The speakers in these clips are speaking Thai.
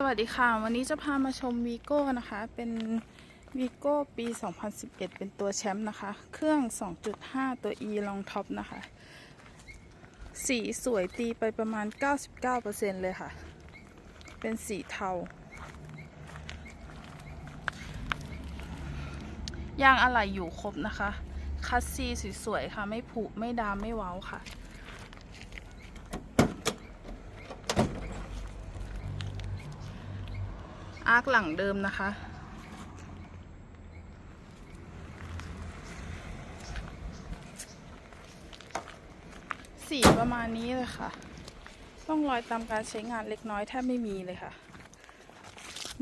สวัสดีค่ะ วันนี้จะพามาชมวีโก้นะคะ เป็นวีโก้ปี 2011 เป็นตัวแชมป์นะคะ เครื่อง 2.5 ตัว E ลองท็อปนะคะ สีสวยตีไปประมาณ 99%เลยค่ะ เป็นสีเทายางอะไหล่อยู่ครบนะคะ คัสซีสวยๆค่ะ ไม่ผุไม่ดามไม่เว้าค่ะ อาร์คหลังเดิมนะคะ สีประมาณนี้เลยค่ะ ต้องรอยตามการใช้งานเล็กน้อยแทบไม่มีเลยค่ะ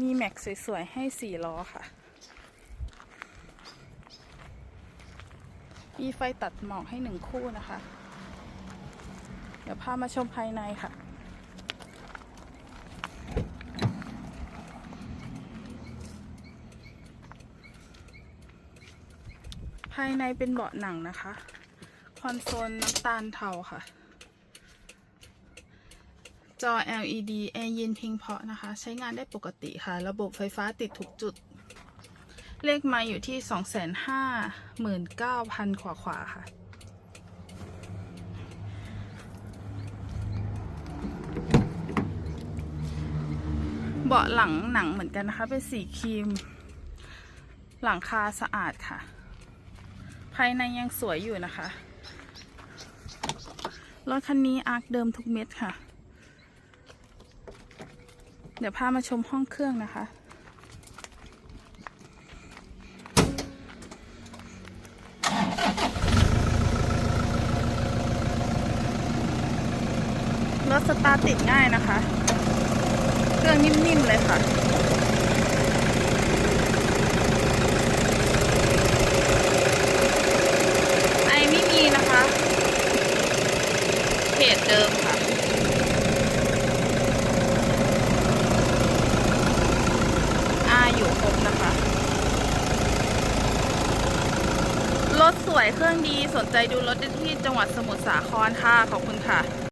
มีแม็กสวยๆ ให้สี่ล้อค่ะ มีไฟตัดหมอกให้หนึ่งคู่นะคะ เดี๋ยวพามาชมภายในค่ะ ภายในเป็นเบาะหนังนะคะ คอนโซลน้ำตาลเทาค่ะ จอ LED แอร์เย็นเพียงพราะนะคะ ใช้งานได้ปกติค่ะ ระบบไฟฟ้าติดทุกจุด เลขมาอยู่ที่ 259,000 ขวาขวาค่ะเบาะหลังหนังเหมือนกันนะคะ เป็นสีครีม หลังคาสะอาดค่ะ ภายในยังสวยอยู่นะคะ รถคันนี้อาร์คเดิมทุกเม็ดค่ะ เดี๋ยวพามาชมห้องเครื่องนะคะ รถสตาร์ติดง่ายนะคะ เครื่องนิ่มๆเลยค่ะ ไอไม่มีนะคะ เดิมค่ะอาอยู่ครบนะคะ รถสวยเครื่องดีสนใจดูรถได้ที่จังหวัดสมุทรสาครค่ะ ขอบคุณค่ะ